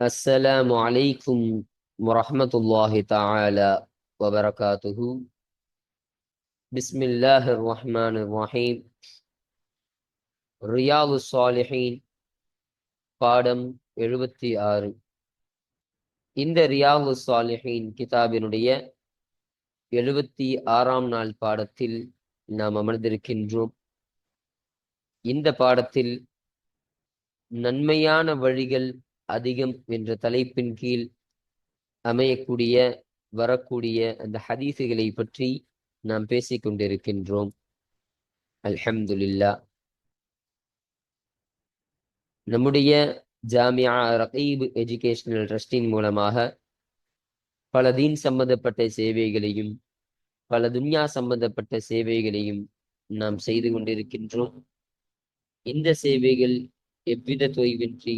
السلام عليكم ورحمة الله تعالى وبركاته بسم الله الرحمن الرحيم ரியாது சாலிஹீன் பாடம் எழுபத்தி ஆறு இந்த ரியாது சாலிஹீன் கிதாபினுடைய எழுபத்தி ஆறாம் நாள் பாடத்தில் நாம் அமர்ந்திருக்கின்றோம் இந்த பாடத்தில் நன்மையான வழிகள் அதிகம் என்ற தலைப்பின் கீழ் அமையக்கூடிய வரக்கூடிய அந்த ஹதீசுகளை பற்றி நாம் பேசிக் கொண்டிருக்கின்றோம் அல்ஹம்துலில்லா. நம்முடைய ஜாமியா ரகீப் எஜுகேஷனல் ட்ரஸ்டின் மூலமாக பல தீன் சம்பந்தப்பட்ட சேவைகளையும் பல துன்யா சம்பந்தப்பட்ட சேவைகளையும் நாம் செய்து கொண்டிருக்கின்றோம். இந்த சேவைகள் எவ்வித தொய்வின்றி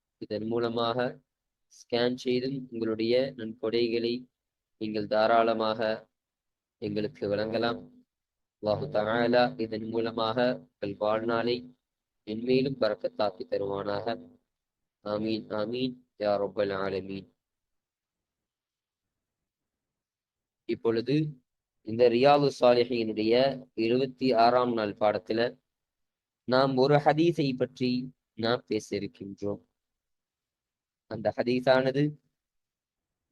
இதன் மூலமாக ஸ்கேன் செய்தும் உங்களுடைய நன்கொடைகளை நீங்கள் தாராளமாக எங்களுக்கு வழங்கலாம். அல்லாஹு தகாயலா இதன் மூலமாக உங்கள் வாழ்நாளை மென்மேலும் பறக்கத்தாக்கி தருவானாக. ஆமீன் ஆமீன் யா ரொப்பல் ஆலமீன். இப்பொழுது இந்த ரியாது சாலிஹினுடைய இருபத்தி ஆறாம் நாள் பாடத்துல நாம் ஒரு ஹதீஸை பற்றி நாம் பேச இருக்கின்றோம். அந்த ஹதீஸானது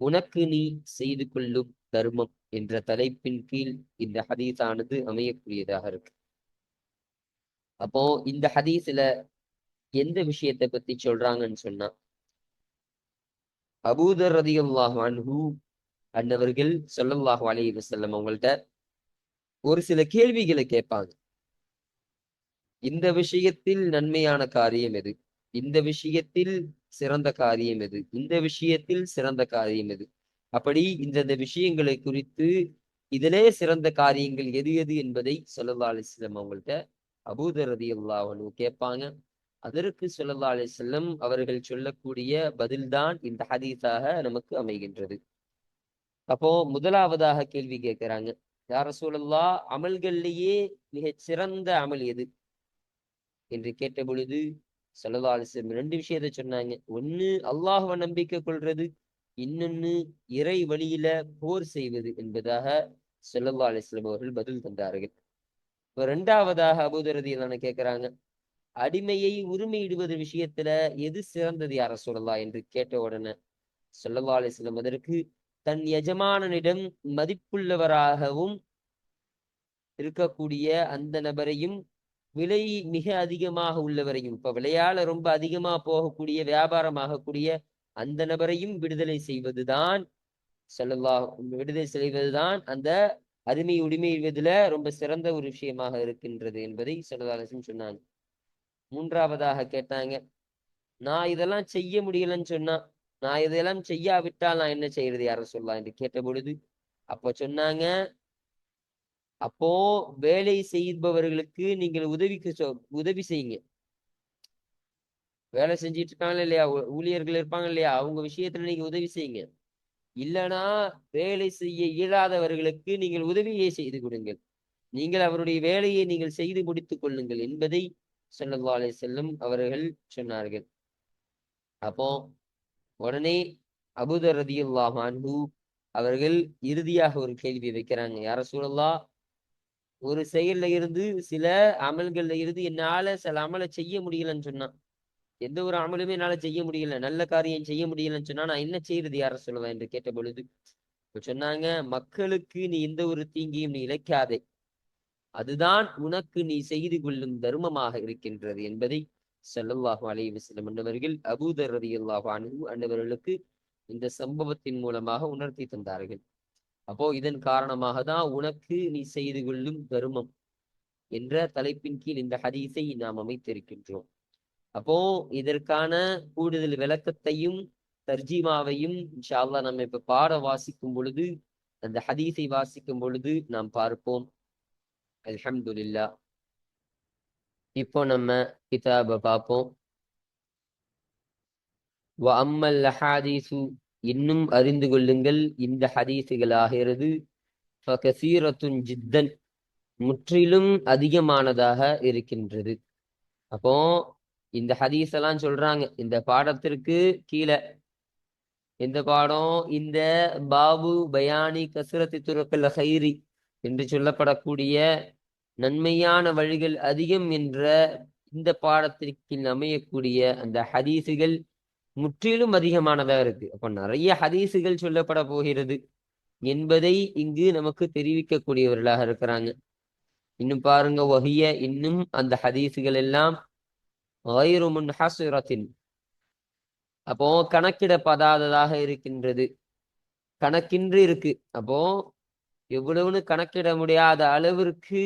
உனக்கு நீ செய்து கொள்ளும் தர்மம் என்ற தலைப்பின் கீழ் இந்த ஹதீஸானது அமையக்கூடியதாக இருக்கு. அப்போ இந்த ஹதீஸ்ல எந்த விஷயத்தை பத்தி சொல்றாங்கன்னு சொன்னா அபூதர் ரதி அல்லாஹு அன்னவர்கள் சொல்லல்லாஹு அலி வசல்லம் அவங்கள்ட்ட ஒரு சில கேள்விகளை கேட்பாங்க. இந்த விஷயத்தில் நன்மையான காரியம் எது? இந்த விஷயத்தில் சிறந்த காரியம் எது? இந்த விஷயத்தில் சிறந்த காரியம் எது? அப்படி இந்த விஷயங்களை குறித்து இதிலே சிறந்த காரியங்கள் எது எது என்பதை சொல்லல்லா அலிஸ்லம் அவங்கள்ட்ட அபூதரதி அல்லாவனு கேட்பாங்க. அதற்கு சொல்லல்லா அலிஸ்லம் அவர்கள் சொல்லக்கூடிய பதில்தான் இந்த ஹதீஸாக நமக்கு அமைகின்றது. அப்போ முதலாவதாக கேள்வி கேட்கிறாங்க. யார சூழல்லா அமல்கள்லேயே மிகச் சிறந்த அமல் எது? என்று கேட்ட பொழுது சொல்லல்லா அலிஸ்லம் ரெண்டு விஷயத்த சொன்னாங்க. ஒன்னு அல்லாஹுவ நம்பிக்கை கொள்றது இன்னொன்னு இறை வழியில போர் செய்வது என்பதாக செல்லல்லா அலிஸ்லம் அவர்கள் பதில் தந்தார்கள். இப்ப ரெண்டாவதாக அபூதரதி என்ன கேட்கிறாங்க அடிமையை உரிமையிடுவது விஷயத்துல எது சிறந்தது யார சொல்லலாம் என்று கேட்ட உடனே சொல்லல்லா அலிஸ்லம் அதற்கு தன் எஜமானனிடம் மதிப்புள்ளவராகவும் இருக்கக்கூடிய அந்த நபரையும் விலை மிக அதிகமாக உள்ளவரையும் இப்ப விலையால ரொம்ப அதிகமா போகக்கூடிய வியாபாரமாகக்கூடிய அந்த நபரையும் விடுதலை செய்வதுதான் சொல்லல்லா விடுதலை செய்வதுதான் அந்த அருமை உரிமைவதுல ரொம்ப சிறந்த ஒரு விஷயமாக இருக்கின்றது என்பதை சொல்லதாலசன் சொன்னாங்க. மூன்றாவதாக கேட்டாங்க நான் இதெல்லாம் செய்ய முடியலன்னு சொன்னா நான் இதெல்லாம் செய்யாவிட்டால் நான் என்ன செய்யறது யார சொல்லலாம் என்று கேட்ட பொழுது அப்ப சொன்னாங்க அப்போ வேலை செய்பவர்களுக்கு நீங்கள் உதவிக்கு உதவி செய்யுங்க. வேலை செஞ்சிட்டு இருக்காங்க இல்லையா ஊழியர்கள் இருப்பாங்க இல்லையா? அவங்க விஷயத்துல நீங்க உதவி செய்யுங்க. இல்லைன்னா வேலை செய்ய இயலாதவர்களுக்கு நீங்கள் உதவியை செய்து கொடுங்கள். நீங்கள் அவருடைய வேலையை நீங்கள் செய்து முடித்துக் கொள்ளுங்கள் என்பதை சொல்லல்லா அலை செல்லும் அவர்கள் சொன்னார்கள். அப்போ உடனே அபுதர் ரதியுல்லாஹான்ஹு அவர்கள் இறுதியாக ஒரு கேள்வி வைக்கிறாங்க. யார சூழல்லா ஒரு செயல்ல இருந்து சில அமல்கள்ல இருந்து என்னால சில அமலை செய்ய முடியலன்னு சொன்னான். எந்த ஒரு அமலுமே என்னால செய்ய முடியல. நல்ல காரியம் செய்ய முடியலன்னு சொன்னா நான் என்ன செய்யறது யார சொல்லுவேன் என்று கேட்ட பொழுது சொன்னாங்க மக்களுக்கு நீ எந்த ஒரு தீங்கியும் நீ இழைக்காதே. அதுதான் உனக்கு நீ செய்து கொள்ளும் தர்மமாக இருக்கின்றது என்பதை சல்லல்லாஹு அலைஹி வஸல்லம் அன்னவர்கள் அபூதர் ரதியல்லாஹு அன்ஹு அன்னவர்களுக்கு இந்த சம்பவத்தின் மூலமாக உணர்த்தி தந்தார்கள். அப்போ இதன் காரணமாக தான் உனக்கு நீ செய்து கொள்ளும் தர்மம் என்ற தலைப்பின் கீழ் இந்த ஹதீஸை நாம் அமைத்திருக்கின்றோம். அப்போ இதற்கான கூடுதல் விளக்கத்தையும் தர்ஜிமாவையும் இன்ஷால்லா நம்ம இப்ப பாட வாசிக்கும் பொழுது அந்த ஹதீஸை வாசிக்கும் பொழுது நாம் பார்ப்போம். அல்ஹம்துலில்லா இப்போ நம்ம கிதாபை பார்ப்போம். وأما அம்மல் இன்னும் அறிந்து கொள்ளுங்கள். இந்த ஹதீஸுகள் ஆகிறது ஃபகசீரத்துன் ஜித்தன். முற்றிலும் அதிகமானதாக இருக்கின்றது. அப்போ இந்த ஹதீஸ் எல்லாம் சொல்றாங்க. இந்த பாடத்திற்கு கீழே. இந்த பாடம்? இந்த பாபு பயானி கசுரத்தி துறக்கல் ஹைரி என்று சொல்லப்படக்கூடிய நன்மையான வழிகள் அதிகம் என்ற இந்த பாடத்திற்கு அமையக்கூடிய அந்த ஹதீசுகள் முற்றிலும் அதிகமானதா இருக்கு. அப்ப நிறைய ஹதீசுகள் சொல்லப்பட போகிறது. என்பதை இங்கு நமக்கு தெரிவிக்கக்கூடியவர்களாக இருக்கிறாங்க. இன்னும் பாருங்க வகிய இன்னும் அந்த ஹதீசுகள் எல்லாம் அப்போ கணக்கிடப்படாததாக இருக்கின்றது. கணக்கின்றி இருக்கு. அப்போ எவ்வளவுன்னு கணக்கிட முடியாத அளவிற்கு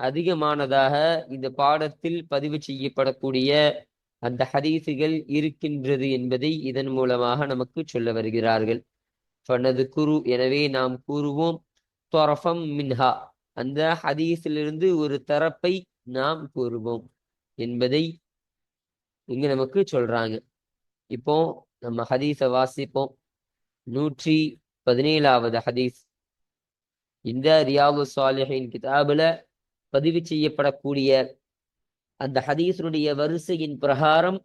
அதிகமானதாக இந்த பாடத்தில் பதிவு செய்யப்படக்கூடிய அந்த ஹதீஸுகள் இருக்கின்றது என்பதை இதன் மூலமாக நமக்கு சொல்ல வருகிறார்கள். ஃபனது குரு எனவே நாம் கூறுவோம் தொரஃபம் மின்ஹா. அந்த ஹதீஸிலிருந்து ஒரு தரப்பை நாம் கூறுவோம் என்பதை இங்க நமக்கு சொல்றாங்க. இப்போ நம்ம ஹதீஸை வாசிப்போம். நூற்றி பதினேழாவது ஹதீஸ். இந்த ரியாபு சாலிஹின் கிதாபுல பதிவு செய்யப்படக்கூடிய அந்த ஹதீஸனுடைய வரிசையின் பிரகாரம்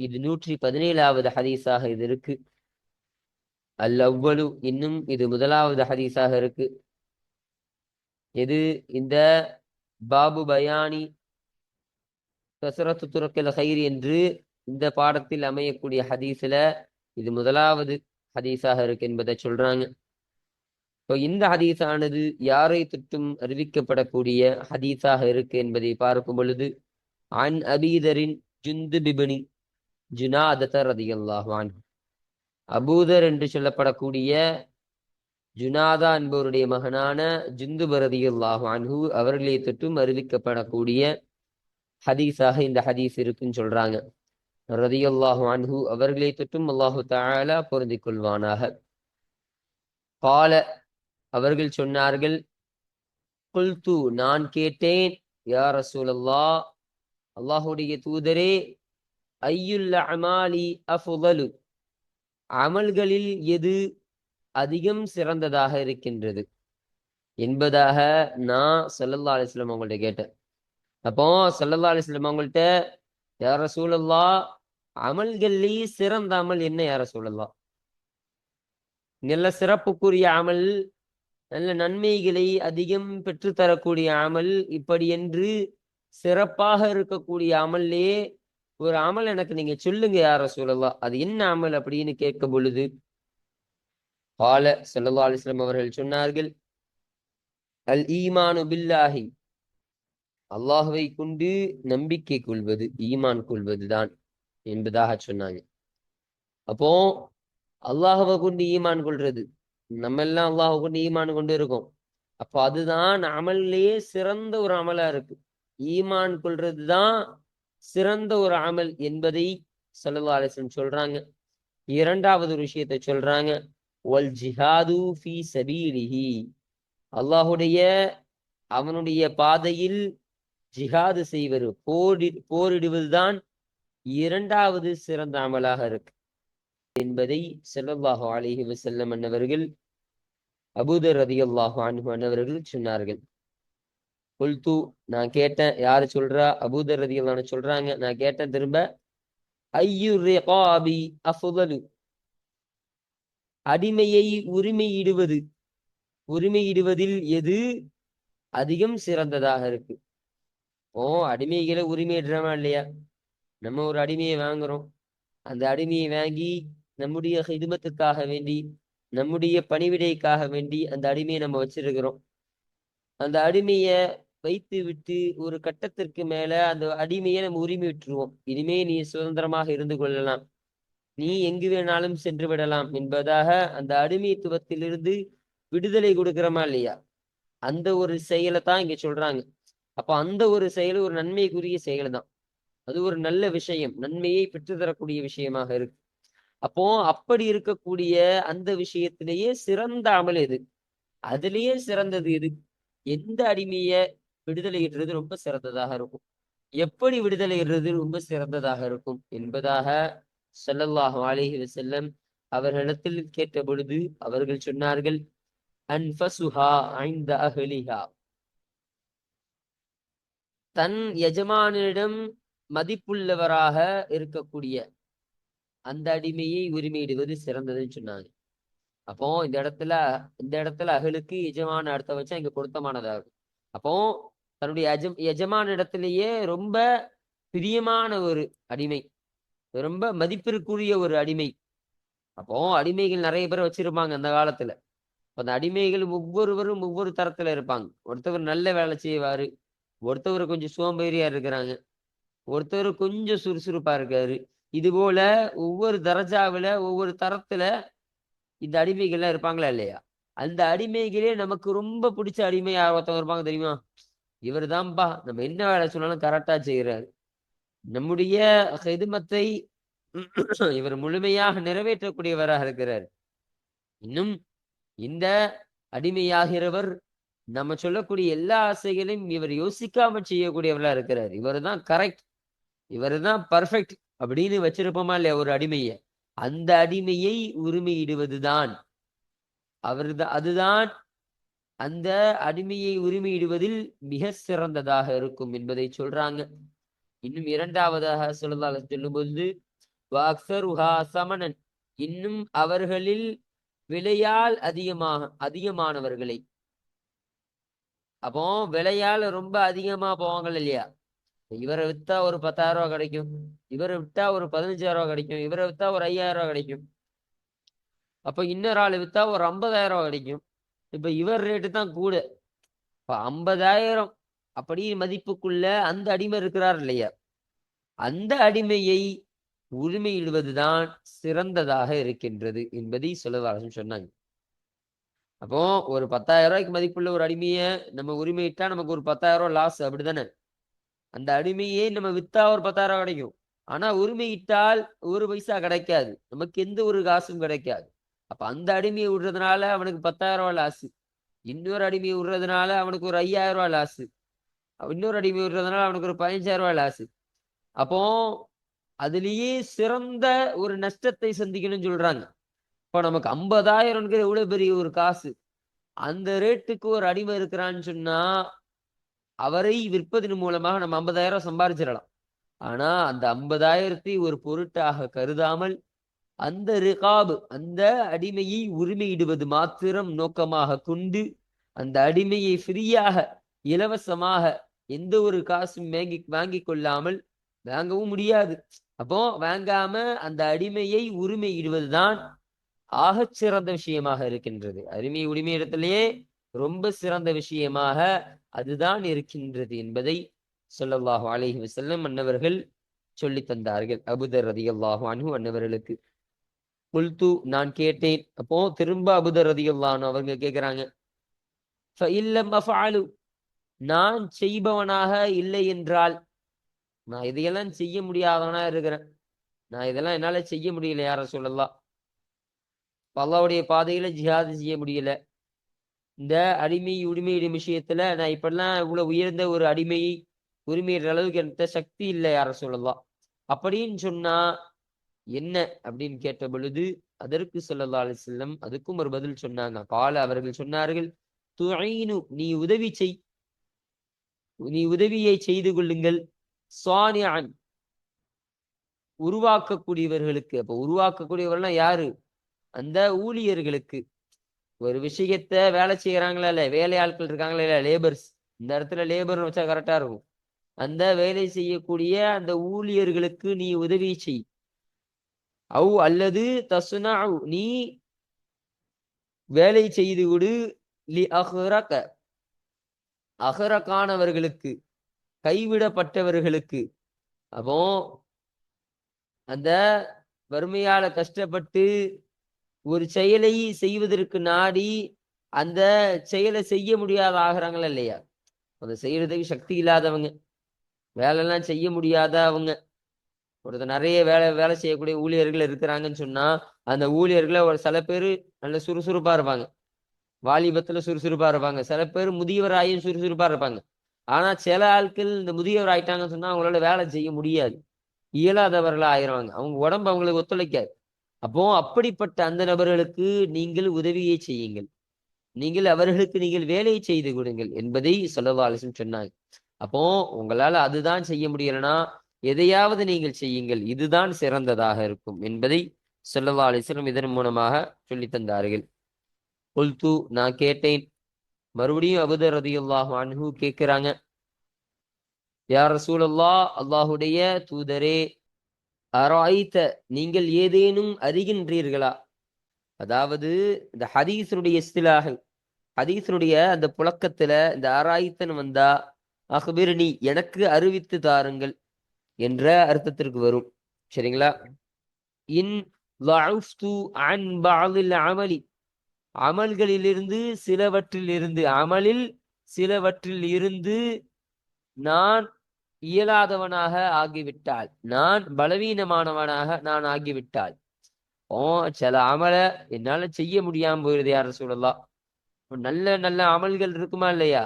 இது நூற்றி பதினேழாவது ஹதீஸாக இது இருக்கு. அல் அவ்வளு இன்னும் இது முதலாவது ஹதீஸாக இருக்கு. இது இந்த பாபு பயானி கசரத்து துறக்கல் ஹைர் என்று இந்த பாடத்தில் அமையக்கூடிய ஹதீஸ்ல இது முதலாவது ஹதீஸாக இருக்கு என்பதை சொல்றாங்க. இப்போ இந்த ஹதீஸானது யாரை தொட்டும் அறிவிக்கப்படக்கூடிய ஹதீஸாக இருக்கு என்பதை பார்க்கும் பொழுது அன் அபீதரின் ஜுந்து பிபினி ஜுனாதத்தர் அதிகல்லாஹான் அபூதர் என்று சொல்லப்படக்கூடிய ஜுனாதா என்பவருடைய மகனான ஜுந்து பரதியல்லாஹு அன்ஹு அவர்களை தொட்டும் அறிவிக்கப்படக்கூடிய ஹதீஸாக இந்த ஹதீஸ் இருக்குன்னு சொல்றாங்க. ரதியல்லாஹு அன்ஹு அவர்களை தொட்டும் அல்லாஹு தாலா பொருந்திக் கொள்வானாக. கால அவர்கள் சொன்னார்கள் குல்து நான் கேட்டேன் யா ரசூலல்லா அல்லாஹுடைய தூதரே ஐயுல் அமாலி அஃதலு? அமல்களில் எது அதிகம் சிறந்ததாக இருக்கின்றது? என்பதாக நான் சல்லல்லா அலிஸ்லாம் அவங்கள்ட்ட கேட்டேன். அப்போ சல்லல்லா அலிஸ்லாம் அவங்கள்ட்ட யார சூழல்லா அமல்கள்லேயே சிறந்த அமல் என்ன யார சூழல்லா நல்ல சிறப்புக்குரிய அமல் நல்ல நன்மைகளை அதிகம் பெற்றுத்தரக்கூடிய அமல் இப்படி என்று சிறப்பாக இருக்கக்கூடிய அமல்லே ஒரு அமல் எனக்கு நீங்க சொல்லுங்க யார சொல்லலாம் அது என்ன அமல் அப்படின்னு கேட்கும் பொழுது பால செல்லல்லா அலிஸ்லாம் அவர்கள் சொன்னார்கள் அல் ஈமானு பில்லாஹி. அல்லாஹுவை கொண்டு நம்பிக்கை கொள்வது ஈமான் கொள்வதுதான் என்பதாக சொன்னாங்க. அப்போ அல்லாஹுவை கொண்டு ஈமான் கொள்றது நம்ம எல்லாம் அல்லாஹுக்கு கொண்டு ஈமான் கொண்டு இருக்கோம். அப்போ அதுதான் அமல்லையே சிறந்த ஒரு அமலா இருக்கு. ஈமான் கொள்றது தான் சிறந்த ஒரு அமல் என்பதை சல்லா அலிஸ்லம் சொல்றாங்க. இரண்டாவது ஒரு விஷயத்தை சொல்றாங்க. ஒல் ஜிஹாது ஃபி சபீலிஹி. அல்லாஹுடைய அவனுடைய பாதையில் ஜிஹாது செய்வது போரி போரிடுவதுதான் இரண்டாவது சிறந்த அமலாக இருக்கு. என்பதை செல்லல்லாஹு அலிஹி வசல்லம் அன்னவர்கள் அபூதர் ரதி அல்லாஹு அன்பு அன்னவர்கள் சொன்னார்கள். கொல்து நான் கேட்டேன் யாரு சொல்றா? அபூதர் ரதி அல்லான்னு சொல்றாங்க. நான் கேட்டேன் திரும்ப ஐயு ரிகாபி அஃதலு? அடிமையை உரிமையிடுவது உரிமையிடுவதில் எது அதிகம் சிறந்ததாக இருக்கு? ஓ அடிமைகளை உரிமையிடுறோமா இல்லையா? நம்ம ஒரு அடிமையை வாங்குறோம். அந்த அடிமையை வாங்கி நம்முடைய ஹிதுமத்துக்காக வேண்டி நம்முடைய பணிவிடைக்காக வேண்டி அந்த அடிமையை நம்ம வச்சிருக்கிறோம். அந்த அடிமைய வைத்து விட்டு ஒரு கட்டத்திற்கு மேல அந்த அடிமையை நம்ம உரிமை விட்டுருவோம். இனிமே நீ சுதந்திரமாக இருந்து கொள்ளலாம். நீ எங்கு வேணாலும் சென்று விடலாம் என்பதாக அந்த அடிமைத்துவத்திலிருந்து விடுதலை கொடுக்கிறோமா இல்லையா? அந்த ஒரு செயலை தான் இங்க சொல்றாங்க. அப்ப அந்த ஒரு செயல் ஒரு நன்மைக்குரிய செயல் தான் அது ஒரு நல்ல விஷயம். நன்மையை பெற்றுத்தரக்கூடிய விஷயமாக இருக்கு. அப்போ அப்படி இருக்கக்கூடிய அந்த விஷயத்திலேயே சிறந்த அமல் எது? அதுலேயே சிறந்தது எது? எந்த அடிமைய விடுதலையிடுறது ரொம்ப சிறந்ததாக இருக்கும். எப்படி விடுதலையிடுறது ரொம்ப சிறந்ததாக இருக்கும்? என்பதாக செல்லல்லாஹ் அலைஹி வசல்லம் அவர்களிடத்தில் கேட்ட பொழுது அவர்கள் சொன்னார்கள் அன்ஃபசுஹா ஐந்த அஹ்லிஹா. தன் எஜமானிடம் மதிப்புள்ளவராக இருக்கக்கூடிய அந்த அடிமையை உரிமையிடுவது சிறந்ததுன்னு சொன்னாங்க. அப்போ இந்த இடத்துல இந்த இடத்துல அகலுக்கு எஜமான அடுத்த வச்சா இங்க பொருத்தமானதாகும். அப்போ தன்னுடைய எஜம் எஜமான இடத்திலேயே ரொம்ப பிரியமான ஒரு அடிமை ரொம்ப மதிப்பிற்குரிய ஒரு அடிமை. அப்போ அடிமைகள் நிறைய பேர் வச்சிருப்பாங்க அந்த காலத்துல. அந்த அடிமைகள் ஒவ்வொருவரும் ஒவ்வொரு தரத்துல இருப்பாங்க. ஒருத்தவர் நல்ல வேலை செய்வாரு ஒருத்தவர் கொஞ்சம் சோம்பேறியா இருக்கிறாங்க ஒருத்தர் கொஞ்சம் சுறுசுறுப்பா இருக்காரு இது போல ஒவ்வொரு தரஜாவில் ஒவ்வொரு தரத்துல இந்த அடிமைகள்லாம் இருப்பாங்களா இல்லையா? அந்த அடிமைகளே நமக்கு ரொம்ப பிடிச்ச அடிமை யார் ஒருத்தவங்க இருப்பாங்க தெரியுமா? இவர் தான்ப்பா நம்ம என்ன வேலை சொன்னாலும் கரெக்டா செய்கிறாரு நம்முடைய ஹெதுமத்தை இவர் முழுமையாக நிறைவேற்றக்கூடியவராக இருக்கிறார். இன்னும் இந்த அடிமையாகிறவர் நம்ம சொல்லக்கூடிய எல்லா ஆசைகளையும் இவர் யோசிக்காம செய்யக்கூடியவரா இருக்கிறார். இவர் தான் கரெக்ட் இவர் தான் பர்ஃபெக்ட் அப்படின்னு வச்சிருப்போமா இல்லையா ஒரு அடிமையை. அந்த அடிமையை உரிமையிடுவதுதான். அவர் அதுதான் அந்த அடிமையை உரிமையிடுவதில் மிக சிறந்ததாக இருக்கும் என்பதை சொல்றாங்க. இன்னும் இரண்டாவதாக சொல்லதாக சொல்லும்போது உஹா சமணன். இன்னும் அவர்களில் விலையால் அதிகமாக அதிகமானவர்களை. அப்போ விலையால் ரொம்ப அதிகமா போவாங்க இல்லையா? இவரை வித்தா ஒரு பத்தாயிரம் ரூபாய் கிடைக்கும். இவரை வித்தா ஒரு பதினஞ்சாயிரம் ரூபாய் கிடைக்கும். இவரை வித்தா ஒரு ஐயாயிரம் ரூபாய் கிடைக்கும். அப்போ இன்னொரு ஆள் வித்தா ஒரு ஐம்பதாயிரம் ரூபாய் கிடைக்கும். இப்ப இவர் ரேட்டு தான் கூட. இப்போ ஐம்பதாயிரம் அப்படி மதிப்புக்குள்ள அந்த அடிமை இருக்கிறார் இல்லையா? அந்த அடிமையை உரிமையிடுவதுதான் சிறந்ததாக இருக்கின்றது என்பதை சொல்லவாசன் சொன்னாங்க. அப்போ ஒரு பத்தாயிரம் ரூபாய்க்கு மதிப்புள்ள ஒரு அடிமையை நம்ம உரிமையிட்டா நமக்கு ஒரு பத்தாயிரம் ரூபாய் லாஸ் அப்படிதானே அந்த அடிமையே நம்ம வித்தா ஒரு பத்தாயிரம் கிடைக்கும் ஆனா உரிமையிட்டால் ஒரு பைசா கிடைக்காது. நமக்கு எந்த ஒரு காசும் கிடைக்காது. அப்ப அந்த அடிமையை விடுறதுனால அவனுக்கு பத்தாயிரம் ரூபாய் லாசு இன்னொரு அடிமையை விடுறதுனால அவனுக்கு ஒரு ஐயாயிரம் ரூபாய் லாசு இன்னொரு அடிமை விடுறதுனால அவனுக்கு ஒரு பதினஞ்சாயிரம் ரூபாய் லாஸ் அப்போ அதுலேயே சிறந்த ஒரு நஷ்டத்தை சந்திக்கணும்னு சொல்றாங்க. இப்போ நமக்கு ஐம்பதாயிரம்ங்கிற எவ்வளவு பெரிய ஒரு காசு. அந்த ரேட்டுக்கு ஒரு அடிமை இருக்கிறான்னு சொன்னா அவரை விற்பதன் மூலமாக நம்ம ஐம்பதாயிரம் சம்பாதிச்சிடலாம் ஆனா அந்த ஐம்பதாயிரத்தை ஒரு பொருட்டாக கருதாமல் அந்த ரிகாபு அந்த அடிமையை உரிமையிடுவது மாத்திரம் நோக்கமாக கொண்டு அந்த அடிமையை ஃப்ரீயாக இலவசமாக எந்த ஒரு காசும் வாங்கி வாங்கி கொள்ளாமல் வாங்கவும் முடியாது. அப்போ வாங்காம அந்த அடிமையை உரிமையிடுவதுதான் ஆக சிறந்த விஷயமாக இருக்கின்றது. அடிமை உரிமை இடத்திலேயே ரொம்ப சிறந்த விஷயமாக அதுதான் இருக்கின்றது என்பதை சொல்லல்லாஹு அலஹி வசல்லம் அன்னவர்கள் சொல்லி தந்தார்கள். அபுதர் ரதி அல்லாஹு அன்ஹு அன்னவர்களுக்கு. குல்து நான் கேட்டேன். அப்போ திரும்ப அபுதர் ரதி அல்லாஹு அவங்க கேட்கிறாங்க. நான் செய்பவனாக இல்லை என்றால் நான் இதையெல்லாம் செய்ய முடியாதவனா இருக்கிறேன். நான் இதெல்லாம் என்னால செய்ய முடியல யார சொல்லலாம் அல்லாவுடைய பாதையில ஜிஹாது செய்ய முடியல. இந்த அடிமை உரிமையிடும் விஷயத்துல நான் இப்பெல்லாம் இவ்வளவு உயர்ந்த ஒரு அடிமையை உரிமையிற அளவுக்கு என்கிட்ட சக்தி இல்லை யார சொல்லலாம் அப்படின்னு சொன்னா என்ன அப்படின்னு கேட்ட பொழுது அதற்கு சொல்லல்லா அலி செல்லம் அதுக்கும் ஒரு பதில் சொன்னாங்க. கால அவர்கள் சொன்னார்கள் துணைனு நீ உதவி செய். நீ உதவியை செய்து கொள்ளுங்கள். சுவானியான் உருவாக்கக்கூடியவர்களுக்கு அப்ப உருவாக்கக்கூடியவர்கள்லாம் யாரு? அந்த ஊழியர்களுக்கு. ஒரு விஷயத்த வேலை செய்யறாங்களா இல்லை வேலை ஆட்கள் இருக்காங்களா இல்ல லேபர்ஸ் இந்த இடத்துல லேபர்னு வச்சா கரெக்டாக இருக்கும். அந்த வேலை செய்யக்கூடிய அந்த ஊழியர்களுக்கு நீ உதவி செய். அவு அல்லது தசுனா நீ வேலை செய்து விடு லி அஹ்ரக அகரக்கானவர்களுக்கு கைவிடப்பட்டவர்களுக்கு. அப்போ அந்த வறுமையால கஷ்டப்பட்டு ஒரு செயலை செய்வதற்கு நாடி அந்த செயலை செய்ய முடியாத ஆகிறாங்களா இல்லையா? அதை செய்யறதுக்கு சக்தி இல்லாதவங்க வேலைலாம் செய்ய முடியாத அவங்க. ஒருத்தர் நிறைய வேலை வேலை செய்யக்கூடிய ஊழியர்கள் இருக்கிறாங்கன்னு சொன்னா அந்த ஊழியர்களை ஒரு சில பேர் நல்ல சுறுசுறுப்பா இருப்பாங்க. வாலிபத்துல சுறுசுறுப்பா இருப்பாங்க. சில பேர் முதியவராயும் சுறுசுறுப்பா இருப்பாங்க. ஆனா சில ஆட்கள் இந்த முதியவர் ஆயிட்டாங்கன்னு சொன்னா அவங்களால வேலை செய்ய முடியாது. இயலாதவர்களா ஆயிடுவாங்க. அவங்க உடம்பு அவங்களுக்கு ஒத்துழைக்காது. அப்போ அப்படிப்பட்ட அந்த நபர்களுக்கு நீங்கள் உதவியை செய்யுங்கள். நீங்கள் அவர்களுக்கு நீங்கள் வேலையை செய்து கொடுங்கள் என்பதை சொல்லவாலசன் சொன்னாங்க. அப்போ உங்களால அதுதான் செய்ய முடியலன்னா எதையாவது நீங்கள் செய்யுங்கள். இதுதான் சிறந்ததாக இருக்கும் என்பதை சொல்லவா அலிஸ்லம் இதன் மூலமாக சொல்லி தந்தார்கள். கொல்து நான் கேட்டேன். மறுபடியும் அபுதர் ரதியுல்லாஹ் அன்ஹு கேட்கிறாங்க. யார் சூழல்லா அல்லாஹுடைய தூதரே அராய்த்த நீங்கள் ஏதேனும் அறிகின்றீர்களா? அதாவது இந்த ஹதீஸனுடைய இஸ்திலாக ஹதீஸனுடைய அந்த புழக்கத்துல இந்த ஆராய்த்தன் வந்தா அஹ்பிர்னி எனக்கு அறிவித்து தாருங்கள் என்ற அர்த்தத்திற்கு வரும். சரிங்களா? இன் அமலி. அமல்களிலிருந்து சிலவற்றில் இருந்து அமலில் சிலவற்றில் இருந்து நான் இயலாதவனாக ஆகிவிட்டால் நான் பலவீனமானவனாக நான் ஆகிவிட்டால் ஓ சில அமல என்னால செய்ய முடியாம போயிருது யார சொல்லலாம் நல்ல நல்ல அமல்கள் இருக்குமா இல்லையா?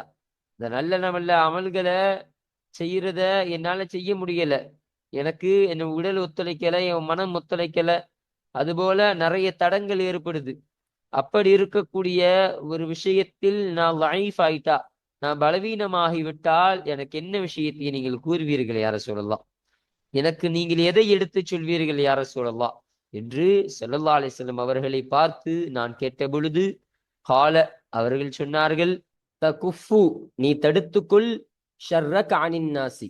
இந்த நல்ல நல்ல அமல்களை செய்யறத என்னால செய்ய முடியல. எனக்கு என் உடல் ஒத்துழைக்கல என் மனம் ஒத்துழைக்கல. அதுபோல நிறைய தடங்கள் ஏற்படுது. அப்படி இருக்கக்கூடிய ஒரு விஷயத்தில் நான் லைஃப் ஆயிட்டா? நான் பலவீனமாகிவிட்டால் எனக்கு என்ன விஷயத்தை நீங்கள் கூறுவீர்கள் யார சொல்லலாம் எனக்கு நீங்கள் எதை எடுத்து சொல்வீர்கள் யார சொல்லலாம் என்று செல்லல்லா அலிஸ்லம் அவர்களை பார்த்து நான் கேட்ட பொழுது கால அவர்கள் சொன்னார்கள் த குஃபு நீ தடுத்துக்கொள் ஷர்ர கானின் நாசி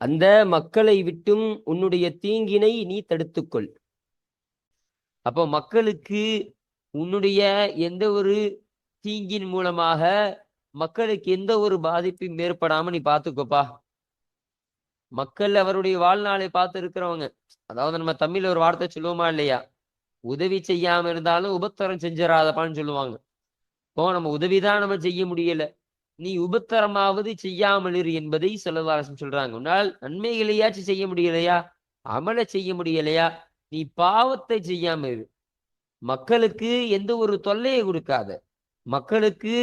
அந்த மக்களை விட்டும் உன்னுடைய தீங்கினை நீ தடுத்துக்கொள். அப்போ மக்களுக்கு உன்னுடைய எந்த ஒரு தீங்கின் மூலமாக மக்களுக்கு எந்த ஒரு பாதிப்பும் ஏற்படாம நீ பாத்துக்கோப்பா. மக்கள் அவருடைய வாழ்நாளை பார்த்து இருக்கிறவங்க அதாவது நம்ம தமிழ்ல ஒரு வார்த்தை சொல்லுவோமா இல்லையா? உதவி செய்யாம இருந்தாலும் உபத்தரம் செஞ்சிடாதப்பான்னு சொல்லுவாங்க. இப்போ நம்ம உதவிதான் நம்ம செய்ய முடியல. நீ உபத்தரமாவது செய்யாமல் இரு என்பதை செலவாரசம் சொல்றாங்க. உன்னால் நன்மைகளையாச்சும் செய்ய முடியலையா? அமல செய்ய முடியலையா? நீ பாவத்தை செய்யாம இரு. மக்களுக்கு எந்த ஒரு தொல்லையை கொடுக்காத. மக்களுக்கு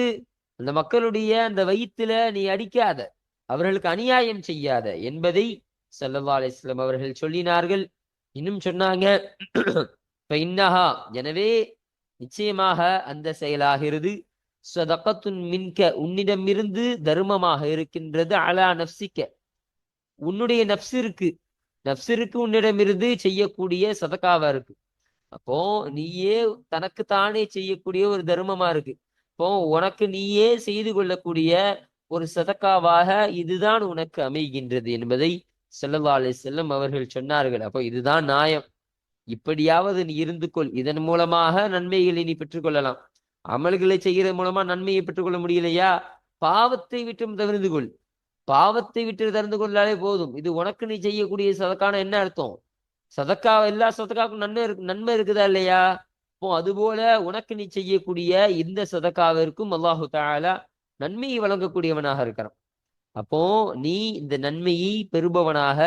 அந்த மக்களுடைய அந்த வயிற்றுல நீ அடிக்காத அவர்களுக்கு அநியாயம் செய்யாத என்பதை சல்லா அலிஸ்லாம் அவர்கள் சொல்லினார்கள். இன்னும் சொன்னாங்க இன்னஹா எனவே நிச்சயமாக அந்த செயலாகிறது. சதகத்துன் மின்க உன்னிடமிருந்து தர்மமாக இருக்கின்றது அலா நப்சிக்க உன்னுடைய நப்சிற்கு நப்சிற்கு உன்னிடமிருந்து செய்யக்கூடிய சதக்காவா இருக்கு. அப்போ நீயே தனக்கு தானே செய்யக்கூடிய ஒரு தர்மமா இருக்கு. இப்போ உனக்கு நீயே செய்து கொள்ளக்கூடிய ஒரு சதக்காவாக இதுதான் உனக்கு அமைகின்றது என்பதை செல்லல்லா அலி செல்லம் அவர்கள் சொன்னார்கள். அப்போ இதுதான் நியாயம். இப்படியாவது நீ இருந்து கொள். இதன் மூலமாக நன்மைகளை நீ பெற்றுக்கொள்ளலாம் அமல்களை செய்கிறது மூலமா நன்மையை பெற்றுக்கொள்ள முடியலையா? பாவத்தை விட்டும் தவிர்ந்து கொள். பாவத்தை விட்டு தவிர்ந்து கொள்ளாலே போதும். இது உனக்கு நீ செய்யக்கூடிய சதக்கான என்ன அர்த்தம்? சதக்கா எல்லா சதக்காவுக்கும் நன்மை இருக்கு நன்மை இருக்குதா இல்லையா? இப்போ அதுபோல உனக்கு நீ செய்யக்கூடிய இந்த சதக்காவிற்கும் அல்லாஹு தாலா நன்மையை வழங்கக்கூடியவனாக இருக்கிறான். அப்போ நீ இந்த நன்மையை பெறுபவனாக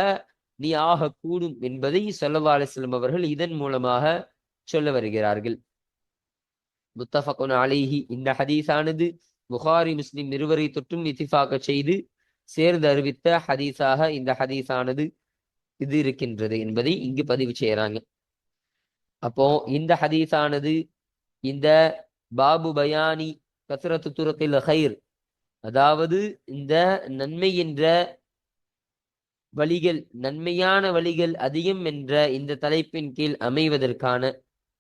நீ ஆகக்கூடும் என்பதை சொல்லவா அலிஸ்லம் அவர்கள் இதன் மூலமாக சொல்ல வருகிறார்கள். முத்தஃபகுன் அலிஹி. இந்த ஹதீஸானது புகாரி முஸ்லிம் இருவரை தொற்றும் இத்திஃபாக்க செய்து சேர்ந்து அறிவித்த ஹதீஸாக இந்த ஹதீஸானது இது இருக்கின்றது என்பதை இங்கு பதிவு செய்யறாங்க அப்போ இந்த ஹதீஸானது இந்த பாபு பயானி கசரத்து துரத்தில் ஹைர். அதாவது இந்த நன்மை என்ற வழிகள் நன்மையான வழிகள் அதிகம் என்ற இந்த தலைப்பின் கீழ் அமைவதற்கான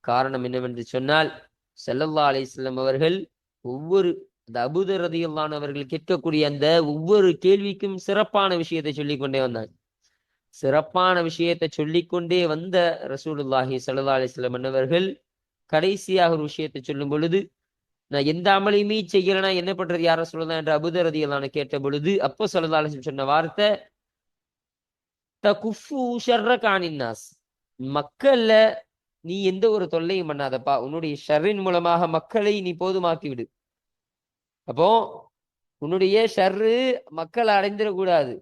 காரணம் என்னவென்று சொன்னால் செல்லல்லா அலிஸ்லாம் அவர்கள் ஒவ்வொரு அந்த அபுதரதியில்லானவர்கள் கேட்கக்கூடிய அந்த ஒவ்வொரு கேள்விக்கும் சிறப்பான விஷயத்தை சொல்லிக் கொண்டே வந்தாங்க. சிறப்பான விஷயத்தை சொல்லிக்கொண்டே வந்த ரசூலுல்லாஹி சல்லா அலிஸ்லம் மன்னவர்கள் கடைசியாக ஒரு விஷயத்தை சொல்லும் பொழுது நான் எந்த அமலையுமே செய்யலைன்னா என்ன பண்றது யார சொல்லலாம் என்று அபுதரதியலான கேட்ட பொழுது அப்போ சல்லா அலிஸ்லம் சொன்ன வார்த்தை த குஃபு ஷர்ர காணின்னாஸ் மக்கள்ல நீ எந்த ஒரு தொல்லையும் பண்ணாதப்பா உன்னுடைய ஷர்ரின் மூலமாக மக்களை நீ போதுமாக்கி விடு. அப்போ உன்னுடைய ஷர்ரு மக்களை அடைந்திடக்கூடாது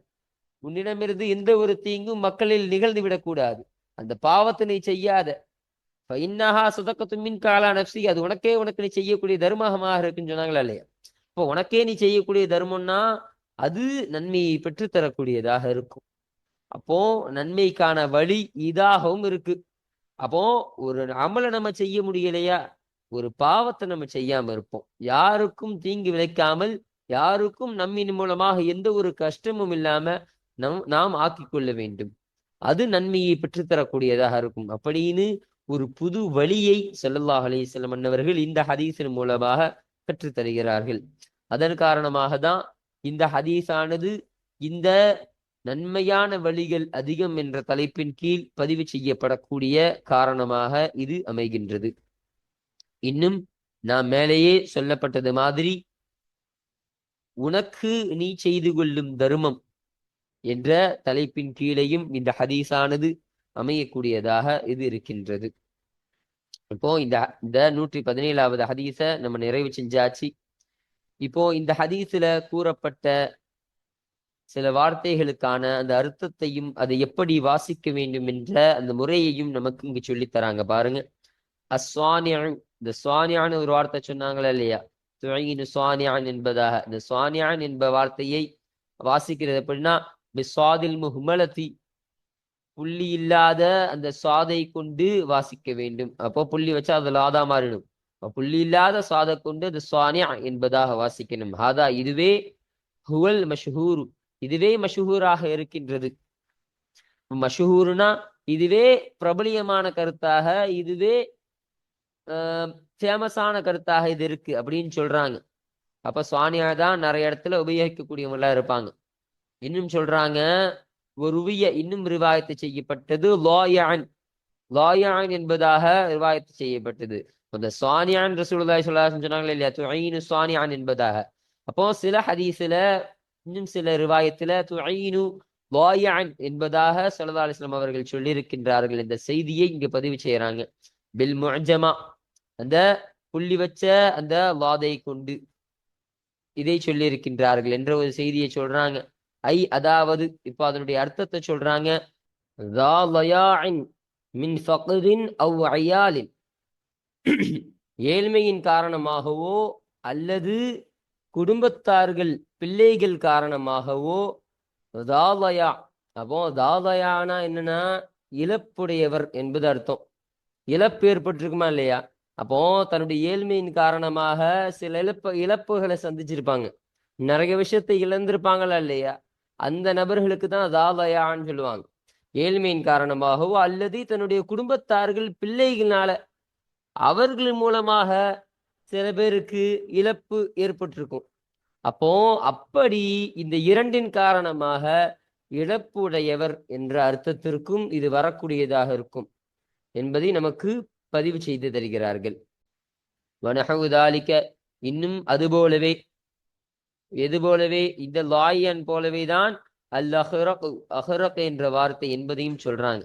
உன்னிடமிருந்து எந்த ஒரு தீங்கும் மக்களில் நிகழ்ந்து விடக்கூடாது. அந்த பாவத்தை நீ செய்யாத. இன்னஹா சுதக்கத்து மின் காலா நப்சி அது உனக்கே உனக்கு நீ செய்யக்கூடிய தர்மமாக இருக்குன்னு சொன்னாங்களா இல்லையா? இப்போ உனக்கே நீ செய்யக்கூடிய தர்மம்னா அது நன்மையை பெற்றுத்தரக்கூடியதாக இருக்கும். அப்போ நன்மைக்கான வழி இதாகவும் இருக்கு. அப்போ ஒரு அமலை நம்ம செய்ய முடியலையா? ஒரு பாவத்தை நம்ம செய்யாம இருப்போம். யாருக்கும் தீங்கு விளைக்காமல் யாருக்கும் நம்மின் மூலமாக எந்த ஒரு கஷ்டமும் இல்லாம நம் நாம் ஆக்கிக் கொள்ள வேண்டும். அது நன்மையை பெற்றுத்தரக்கூடியதாக இருக்கும். அப்படின்னு ஒரு புது வழியை செல்லல்லாஹ் அலிசல்லம் அன்னவர்கள் இந்த ஹதீஸின் மூலமாக கற்றுத் தருகிறார்கள் அதன் காரணமாக தான் இந்த ஹதீஸானது இந்த நன்மையான வழிகள் அதிகம் என்ற தலைப்பின் கீழ் பதிவு செய்யப்படக்கூடிய காரணமாக இது அமைகின்றது. இன்னும் நாம் மேலேயே சொல்லப்பட்டது மாதிரி உனக்கு நீ செய்து கொள்ளும் தர்மம் என்ற தலைப்பின் கீழேயும் இந்த ஹதீஸானது அமையக்கூடியதாக இது இருக்கின்றது. இப்போ இந்த இந்த நூற்றி பதினேழாவது ஹதீஸை நம்ம நிறைவு செஞ்சாச்சு. இப்போ இந்த ஹதீஸில் கூறப்பட்ட சில வார்த்தைகளுக்கான அந்த அர்த்தத்தையும் அதை எப்படி வாசிக்க வேண்டும் என்ற அந்த முறையையும் நமக்கு இங்கு சொல்லித் தராங்க பாருங்க. அஸ்வானியான் இந்த சுவானியான்னு ஒரு வார்த்தை சொன்னாங்களா இல்லையா? துவையினு சுவானியான் என்பதாக. இந்த சுவானியான் என்ப வார்த்தையை வாசிக்கிறது எப்படின்னா பிஸ்வாதில் முஹ்மலத்தி புள்ளி இல்லாத அந்த சாதை கொண்டு வாசிக்க வேண்டும். அப்போ புள்ளி வச்சா அது லாதா மாறிடும். புள்ளி இல்லாத சாதை கொண்டு அது சுவானியா என்பதாக வாசிக்கணும். ஹாதா இதுவே ஹுவல் மஷஹூரு. இதுவே மஷஹூராக இருக்கின்றது. மஷஹூர்னா இதுவே பிரபலியமான கருத்தாக இதுவே ஃபேமஸான கருத்தாக இது இருக்கு அப்படின்னு சொல்றாங்க. அப்ப சுவானியா தான் நிறைய இடத்துல உபயோகிக்கக்கூடியவங்களா இருப்பாங்க. இன்னும் சொல்றாங்க ஒருவிய இன்னும் ரிவாயத்து செய்யப்பட்டது லோயான். லாயான் என்பதாக ரிவாயத்து செய்யப்பட்டது. அந்த சுவானியான் ரசூலுல்லாஹி ஸல்லல்லாஹு சொன்னாங்களே இல்லையா? துஐனு சுவானியான் என்பதாக. அப்போ சில ஹதீஸ்ல இன்னும் சில ரிவாயத்துல துஐனு லாயான் என்பதாக ஸல்லல்லாஹு அலிஸ்லாம் அவர்கள் சொல்லியிருக்கின்றார்கள். இந்த செய்தியை இங்க பதிவு செய்யறாங்க. பில் முஜமா அந்த புள்ளி வச்ச அந்த லாதை கொண்டு இதை சொல்லியிருக்கின்றார்கள் என்ற ஒரு செய்தியை சொல்றாங்க. ஐ அதாவது இப்ப அதனுடைய அர்த்தத்தை சொல்றாங்க. மின் அவ் ஏழ்மையின் காரணமாகவோ அல்லது குடும்பத்தார்கள் பிள்ளைகள் காரணமாகவோ தாலயா அப்போ தாலயானா என்னன்னா இழப்புடையவர் என்பது அர்த்தம். இழப்பு ஏற்பட்டிருக்குமா இல்லையா? அப்போ தன்னுடைய ஏழ்மையின் காரணமாக சில இழப்பு இழப்புகளை சந்திச்சிருப்பாங்க. நிறைய விஷயத்தை இழந்திருப்பாங்களா இல்லையா? அந்த நபர்களுக்கு தான் தாதயான்னு சொல்லுவாங்க. ஏழ்மையின் காரணமாகவோ அல்லது தன்னுடைய குடும்பத்தார்கள் பிள்ளைகளால அவர்கள் மூலமாக சில பேருக்கு இழப்பு ஏற்பட்டிருக்கும். அப்போ அப்படி இந்த இரண்டின் காரணமாக இழப்புடையவர் என்ற அர்த்தத்திற்கும் இது வரக்கூடியதாக இருக்கும் என்பதை நமக்கு பதிவு செய்து தருகிறார்கள். வனஹவுதாலிக்க இன்னும் அதுபோலவே எது போலவே இந்த லாயன் போலவே தான் அல் அஹ்ரக் அஹரக் என்ற வார்த்தை என்பதையும் சொல்றாங்க.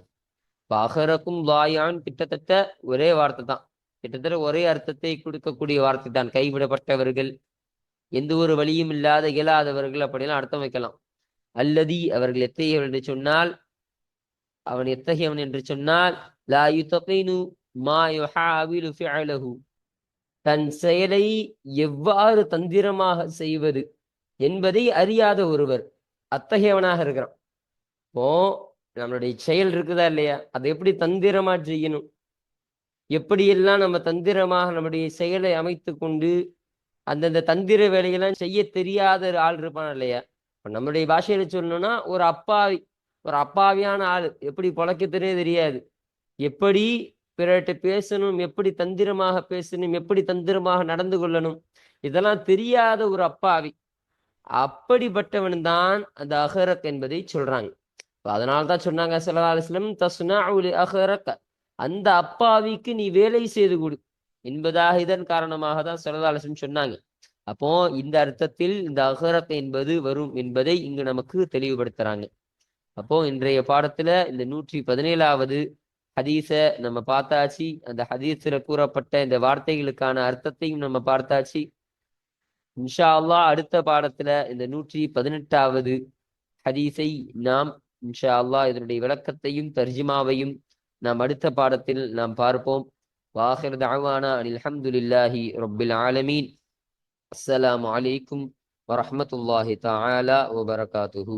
இப்போ லாயான் கிட்டத்தட்ட ஒரே வார்த்தை தான். கிட்டத்தட்ட ஒரே அர்த்தத்தை கொடுக்கக்கூடிய வார்த்தை தான். கைவிடப்பட்டவர்கள் எந்த ஒரு வழியும் இல்லாத இயலாதவர்கள் அப்படிலாம் அர்த்தம் வைக்கலாம். அல்லதி அவர்கள் எத்தகையவன் என்று சொன்னால் அவன் எத்தகையவன் என்று சொன்னால் லா யுத்தகைனு மா யுஹாவிலு ஃபிஅலஹு. தன் செயலை எவ்வாறு தந்திரமாக செய்வது? என்பதை அறியாத ஒருவர் அத்தகையவனாக இருக்கிறான். இப்போ நம்மளுடைய செயல் இருக்குதா இல்லையா? அதை எப்படி தந்திரமா செய்யணும்? எப்படியெல்லாம் நம்ம தந்திரமாக நம்முடைய செயலை அமைத்து கொண்டு அந்தந்த தந்திர வேலையெல்லாம் செய்ய தெரியாத ஆள் இருப்பான் இல்லையா? இப்போ நம்மளுடைய பாஷையில சொல்லணும்னா ஒரு அப்பாவி ஒரு அப்பாவியான ஆள். எப்படி பொழைக்கத்தனே தெரியாது. எப்படி பிறர்கிட்ட பேசணும் எப்படி தந்திரமாக பேசணும் எப்படி தந்திரமாக நடந்து கொள்ளணும் இதெல்லாம் தெரியாத ஒரு அப்பாவி. அப்படிப்பட்டவன் தான் அந்த அஹரக் என்பதை சொல்றாங்க. அதனால தான் சொன்னாங்க சலாஹம் தஸ்னா அகரக்க அந்த அப்பாவிக்கு நீ வேலை செய்து கொடு. என்பதாக இதன் காரணமாக தான் சலதாலசம் சொன்னாங்க. அப்போ இந்த அர்த்தத்தில் இந்த அகரக் என்பது வரும் என்பதை இங்கு நமக்கு தெளிவுபடுத்துறாங்க. அப்போ இன்றைய பாடத்துல இந்த நூற்றி பதினேழாவது ஹதீச நம்ம பார்த்தாச்சு. அந்த ஹதீஸ்ல கூறப்பட்ட இந்த வார்த்தைகளுக்கான அர்த்தத்தையும் நம்ம பார்த்தாச்சு. இன்ஷா அல்லா அடுத்த பாடத்துல இந்த நூற்றி பதினெட்டாவது ஹதீஸை நாம் இன்ஷா அல்லாஹ் இதனுடைய விளக்கத்தையும் தர்ஜிமாவையும் நாம் அடுத்த பாடத்தில் நாம் பார்ப்போம். வாஹிர் தாவானா அனில் அஹமதுல்லாஹி ரொபில் ஆலமீன். அஸ்ஸலாம் அலைக்கும் வரமத்துல்லாஹி தாலா வபரகாத்துஹு.